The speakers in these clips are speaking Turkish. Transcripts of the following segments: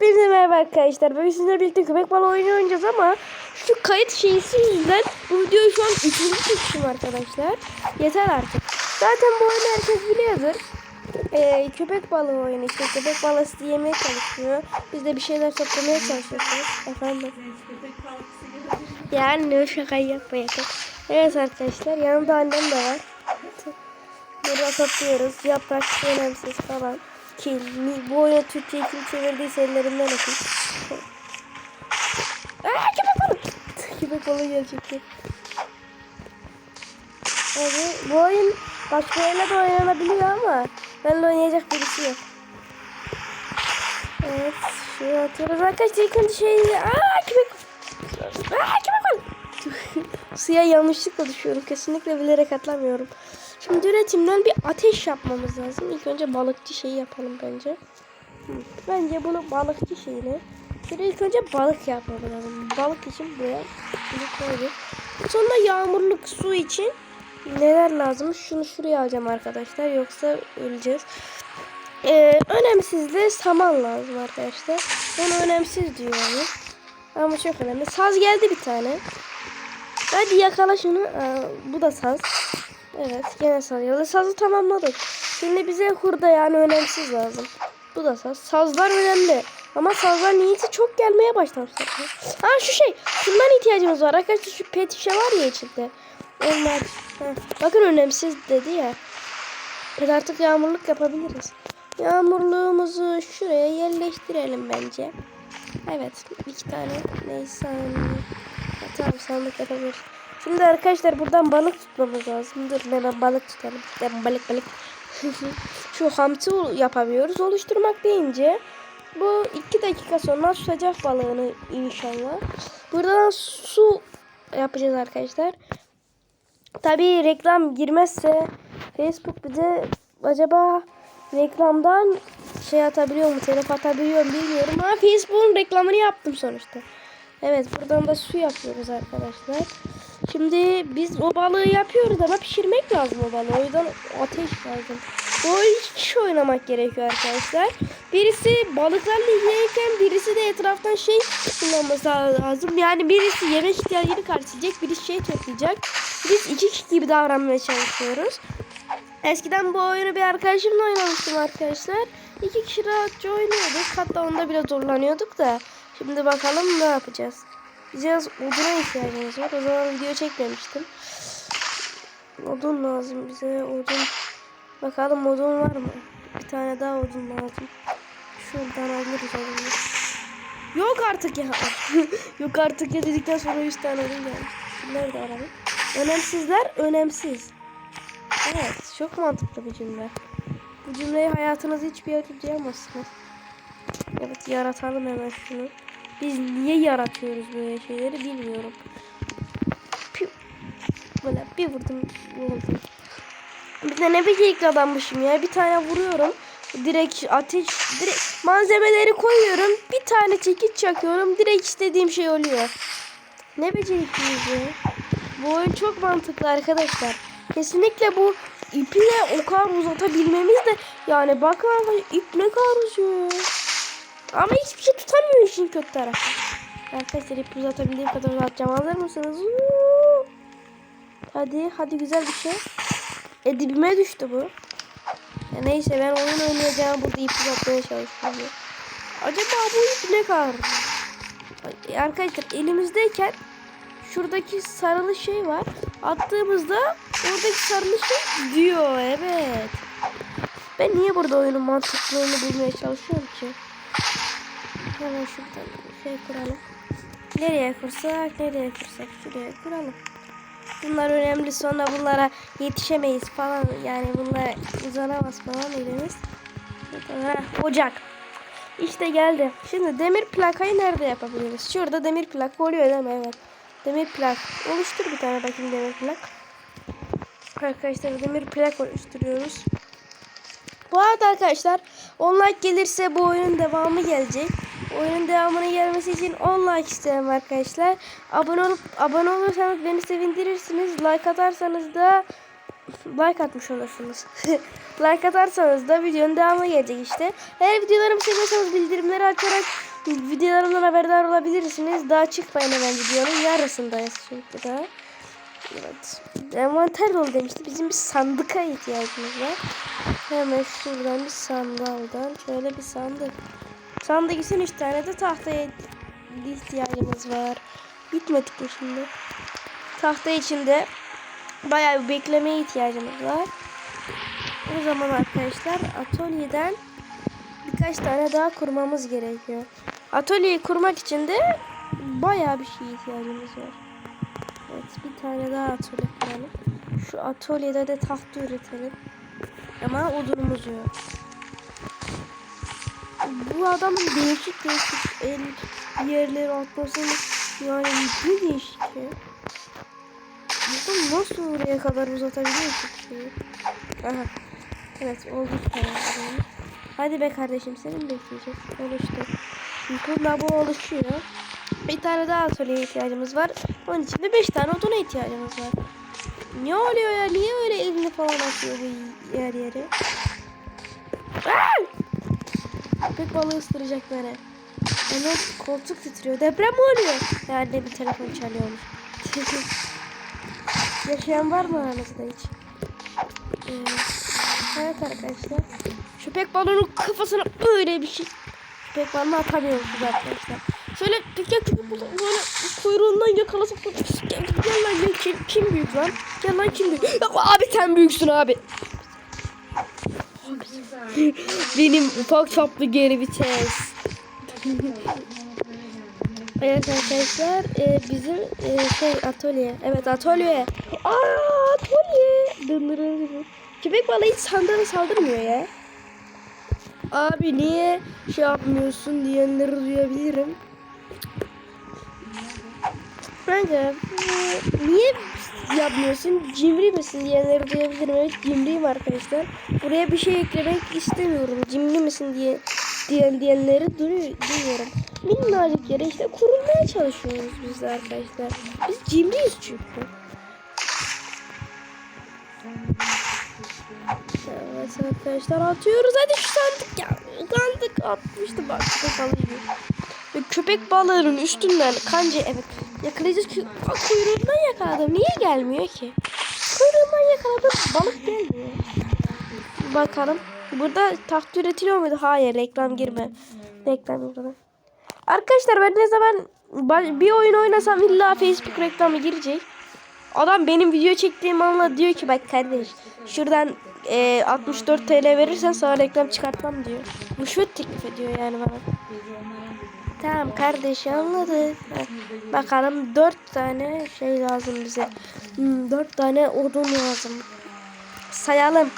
Hepinize merhaba arkadaşlar. Bugün sizinle birlikte köpek balığı oyunu oynayacağız ama şu kayıt şeysi yüzünden bu videoyu şu an üçüncü çekişim arkadaşlar. Yeter artık. Zaten bu oyunu herkes biliyordur. Ee, köpek balığı oyunu işte köpek balığı yemeye çalışıyor. Biz de bir şeyler toplamaya çalışıyoruz. Efendim. Yani şakayı yapmayacak. Evet arkadaşlar yanımda annem de var. Burada topluyoruz. Yaprak önemsiz falan. Kil. Bu oyunu Türkçe'ye kim çevirdiyse ellerinden öpün. Aaa köpek balığı. köpek balığı gerçekten. Evet, bu oyun başka yerle de oynanabiliyor ama benimle oynayacak birisi yok. Evet, şuraya atıyoruz. Arkadaşlar ilk önce şey... Aaa köpek... Aaa köpek balığı. Suya yanlışlıkla düşüyorum. Kesinlikle bilerek atlamıyorum. Şimdi üretimden bir ateş yapmamız lazım. İlk önce balıkçı şeyi yapalım bence. Bence bunu balıkçı şeyini. Şöyle ilk önce balık yapmamız lazım. Balık için buraya bunu koyduk. Sonra yağmurluk su için neler lazım? Şunu şuraya alacağım arkadaşlar. Yoksa öleceğiz. Ee, önemsiz de saman lazım arkadaşlar. Onu önemsiz diyor yani. Ama çok önemli. Saz geldi bir tane. Hadi yakala şunu. Aa, bu da saz. Evet gene saz. Sazı tamamladık. Şimdi bize hurda yani önemsiz lazım. Bu da saz. Sazlar önemli. Ama sazlar niyeti çok gelmeye başlamış. Ha şu şey. Şundan ihtiyacımız var. Arkadaşlar şu pet şişe var ya içinde. Onlar. Heh. Bakın önemsiz dedi ya. Biz artık yağmurluk yapabiliriz. Yağmurluğumuzu şuraya yerleştirelim bence. Evet. iki tane. Neyse. Tamam sandık yapabiliriz. Şimdi arkadaşlar buradan balık tutmamız lazım. Dur hemen balık tutalım. Ben balık balık. Şu hamsi yapamıyoruz. Oluşturmak deyince bu iki dakika sonra tutacak balığını inşallah. Buradan su yapacağız arkadaşlar. Tabii reklam girmezse Facebook bize acaba reklamdan şey atabiliyor mu, telef atabiliyor mu bilmiyorum ama Facebook'un reklamını yaptım sonuçta. Evet buradan da su yapıyoruz arkadaşlar. Şimdi biz o balığı yapıyoruz ama pişirmek lazım o balığı. O yüzden ateş lazım. Oyun iki oynamak gerekiyor arkadaşlar. Birisi balıklarla ilgilenirken birisi de etraftan şey kullanması lazım. Yani birisi yemek ihtiyacını karşılayacak, birisi şey toplayacak. Biz iki kişi gibi davranmaya çalışıyoruz. Eskiden bu oyunu bir arkadaşımla oynamıştım arkadaşlar. İki kişi rahatça oynuyorduk. Hatta onda biraz zorlanıyorduk da. Şimdi bakalım ne yapacağız. Biraz oduna ihtiyacımız var. O zaman video çekmemiştim. Odun lazım bize. Odun. Bakalım odun var mı? Bir tane daha odun lazım. Şuradan alırız odunu. Yok artık ya. Yok artık ya dedikten sonra 100 tane odun gelmiş. Nerede araba? Önemsizler önemsiz. Evet. Çok mantıklı bir cümle. Bu cümleyi hayatınızda hiçbir yerde duyamazsınız. Evet yaratalım hemen şunu. Biz niye yaratıyoruz böyle şeyleri bilmiyorum. Böyle bir vurdum vurdum. Bir de ne becerikli adammışım ya. Bir tane vuruyorum. Direkt ateş, direkt malzemeleri koyuyorum. Bir tane çekiç çakıyorum. Direkt istediğim şey oluyor. Ne becerikliyiz ya. Bu oyun çok mantıklı arkadaşlar. Kesinlikle bu ipi de o kadar uzatabilmemiz de yani arkadaşlar ip ne kadar uzuyor. Ama hiçbir şey tutamıyor işin kötü tarafı. Arkadaşlar ip uzatabildiğim kadar uzatacağım. Hazır mısınız? Uuu. Hadi hadi güzel bir şey. E dibime düştü bu. Ya neyse ben oyun oynayacağım burada ip uzatmaya çalışıyorum. Acaba bu ip ne kadar? Arkadaşlar elimizdeyken şuradaki sarılı şey var. Attığımızda oradaki sarılı şey gidiyor. Evet. Ben niye burada oyunun mantıklılığını bulmaya çalışıyorum ki? Hemen şuradan şey kuralım. Nereye kursak, nereye kursak şuraya kuralım. Bunlar önemli sonra bunlara yetişemeyiz falan yani bunlar uzanamaz falan elimiz. Heh, ocak. İşte geldi. Şimdi demir plakayı nerede yapabiliriz? Şurada demir plaka oluyor değil mi? Evet. Demir plak. Oluştur bir tane bakayım demir plak. Arkadaşlar demir plak oluşturuyoruz. Bu arada arkadaşlar 10 like gelirse bu oyunun devamı gelecek. Oyunun devamının gelmesi için 10 like isterim arkadaşlar. Abone olup abone olursanız beni sevindirirsiniz. Like atarsanız da like atmış olursunuz. like atarsanız da videonun devamı gelecek işte. Eğer videolarımı seviyorsanız bildirimleri açarak videolarımdan haberdar olabilirsiniz. Daha çıkmayın hemen videonun yarısındayız çünkü daha. Evet. Envanter dolu demişti. Bizim bir sandıka ihtiyacımız var. Hemen şuradan bir sandaldan şöyle bir sandık. Sandık için 3 tane de tahtaya ihtiyacımız var. Bitmedik mi şimdi? Tahta içinde bayağı bir beklemeye ihtiyacımız var. O zaman arkadaşlar atölyeden birkaç tane daha kurmamız gerekiyor. Atölyeyi kurmak için de bayağı bir şeye ihtiyacımız var. Evet bir tane daha atölye kuralım. Şu atölyede de tahta üretelim. Ama odunumuz yok. Bu adamın değişik değişik el yerleri atmasını yani bir değişik ya. Bu nasıl oraya kadar uzatabiliyor ki? Aha. Evet oldu. Hadi be kardeşim senin bekleyeceğiz. Oluştu. Yakında bu oluşuyor. Bir tane daha atölyeye ihtiyacımız var. Onun için de 5 tane oduna ihtiyacımız var. Ne oluyor ya? Niye öyle elini falan atıyor bu yer yere? Köpek balığı ısıracak beni. Onun koltuk titriyor. Deprem mi oluyor? Herhalde bir telefon çalıyormuş. Yaşayan var mı aranızda hiç? Ee, evet arkadaşlar. Köpek balığının kafasına böyle bir şey. Köpek balığını atamıyormuşuz arkadaşlar. Şöyle köpek balığı böyle kuyruğundan yakalasıp gel, gel lan gel kim, kim büyük lan? Gel lan kim büyük? Abi sen büyüksün abi. Benim ufak çaplı geri vites. evet arkadaşlar e, bizim e, şey atölye. Evet atölye. Aa atölye. Dındırır. Köpek balığı hiç sandala saldırmıyor ya. Abi niye şey yapmıyorsun diyenleri duyabilirim. Bence niye yapmıyorsun? Cimri misin diyenleri duyabilirim. Evet cimriyim arkadaşlar. Buraya bir şey eklemek istemiyorum. Cimri misin diye diyen diyenleri duyu- duyuyorum. Minnacık yere işte kurulmaya çalışıyoruz biz arkadaşlar. Biz cimriyiz çünkü. Evet arkadaşlar atıyoruz. Hadi şu sandık ya. Sandık atmıştı bak. Köpek balığı. Ve köpek balığının üstünden kanca evet yakalayacağız ki Aa, kuyruğundan yakaladım. Niye gelmiyor ki? Kuyruğundan yakaladım. Balık gelmiyor. Bakalım. Burada taht üretiliyor muydu? Hayır reklam girme. Reklam girme. Arkadaşlar ben ne zaman bir oyun oynasam illa Facebook reklamı girecek. Adam benim video çektiğim anla diyor ki bak kardeş şuradan e, 64 TL verirsen sana reklam çıkartmam diyor. Rüşvet teklif ediyor yani bana. Tamam kardeş anladık. Bakalım 4 tane şey lazım bize. Hmm, 4 tane odun lazım. Sayalım.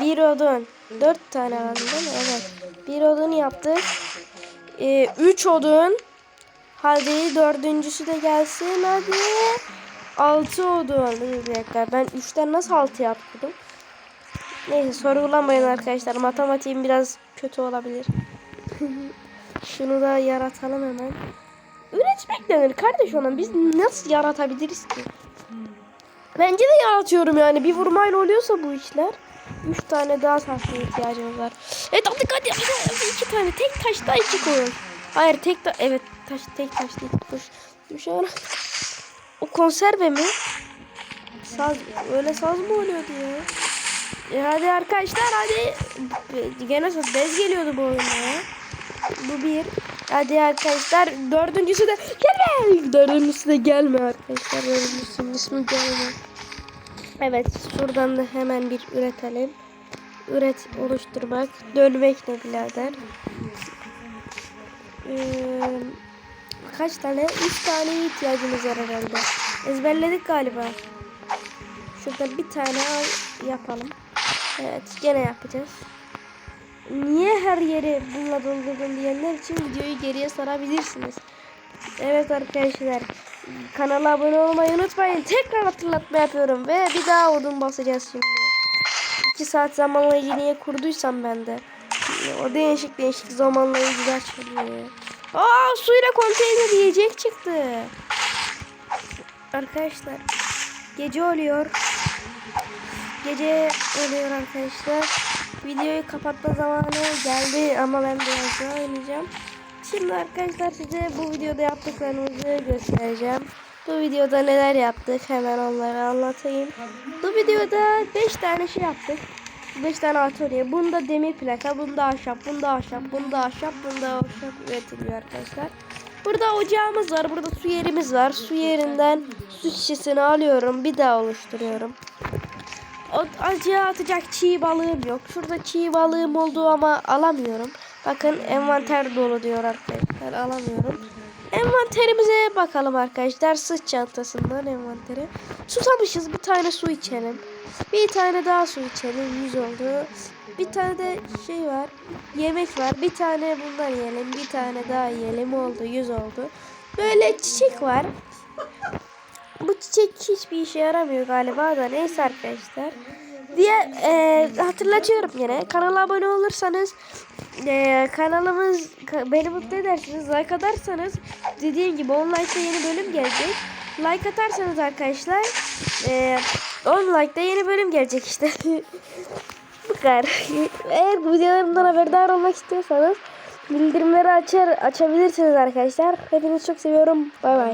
Bir odun. 4 tane lazım değil mi? Evet. Bir odun yaptık. 3 odun. Hadi dördüncüsü de gelsin hadi. 6 odun. Bir dakika ben 3'ten nasıl 6 yaptım? Neyse sorgulamayın arkadaşlar. Matematiğim biraz kötü olabilir. Şunu da yaratalım hemen. Üretmek denir kardeş ona. Biz nasıl yaratabiliriz ki? Bence de yaratıyorum yani. Bir vurmayla oluyorsa bu işler. Üç tane daha taşla ihtiyacımız var. Evet hadi hadi hadi. iki tane. Tek taşta iki koyun. Hayır tek ta evet taş tek taş değil. Dur. Şu an. O konserve mi? Saz öyle saz mı oluyordu ya? E hadi arkadaşlar hadi. Gene bez geliyordu bu oyunda ya. Bu bir. Hadi arkadaşlar dördüncüsü de gelme. Dördüncüsü de gelme arkadaşlar. Dördüncüsünün ismi gelme. Evet şuradan da hemen bir üretelim. Üret oluşturmak. Dönmek ne birader. Ee, kaç tane? Üç tane ihtiyacımız var herhalde. Ezberledik galiba. Şurada bir tane al- yapalım. Evet gene yapacağız. Niye her yeri bununla doldurdun diyenler için videoyu geriye sarabilirsiniz. Evet arkadaşlar kanala abone olmayı unutmayın. Tekrar hatırlatma yapıyorum ve bir daha odun basacağız şimdi. 2 saat zamanlayıcı niye kurduysam ben de. O değişik değişik zamanlayıcılar çalıyor. Aa suyla konteyner yiyecek çıktı. Arkadaşlar gece oluyor. Gece oluyor arkadaşlar. Videoyu kapatma zamanı geldi ama ben biraz daha oynayacağım. Şimdi arkadaşlar size bu videoda yaptıklarımızı göstereceğim. Bu videoda neler yaptık hemen onları anlatayım. Bu videoda 5 tane şey yaptık. 5 tane atölye. Bunda demir plaka, bunda ahşap, bunda ahşap, bunda ahşap, bunda ahşap üretiliyor arkadaşlar. Burada ocağımız var, burada su yerimiz var. Su yerinden su şişesini alıyorum, bir daha oluşturuyorum. Acıya atacak çiğ balığım yok. Şurada çiğ balığım olduğu ama alamıyorum. Bakın envanter dolu diyor arkadaşlar. Alamıyorum. Envanterimize bakalım arkadaşlar. Sırt çantasından envanteri. Susamışız. Bir tane su içelim. Bir tane daha su içelim. Yüz oldu. Bir tane de şey var. Yemek var. Bir tane bundan yiyelim. Bir tane daha yiyelim. Oldu. Yüz oldu. Böyle çiçek var. Bu çiçek hiçbir işe yaramıyor galiba da neyse arkadaşlar. Diye e, hatırlatıyorum yine kanala abone olursanız e, kanalımız ka- beni mutlu edersiniz like atarsanız dediğim gibi 10 like'da yeni bölüm gelecek. Like atarsanız arkadaşlar e, 10 like'da yeni bölüm gelecek işte. Bu kadar. Eğer videolarımdan haberdar olmak istiyorsanız bildirimleri açar açabilirsiniz arkadaşlar. Hepinizi çok seviyorum. Bay bay.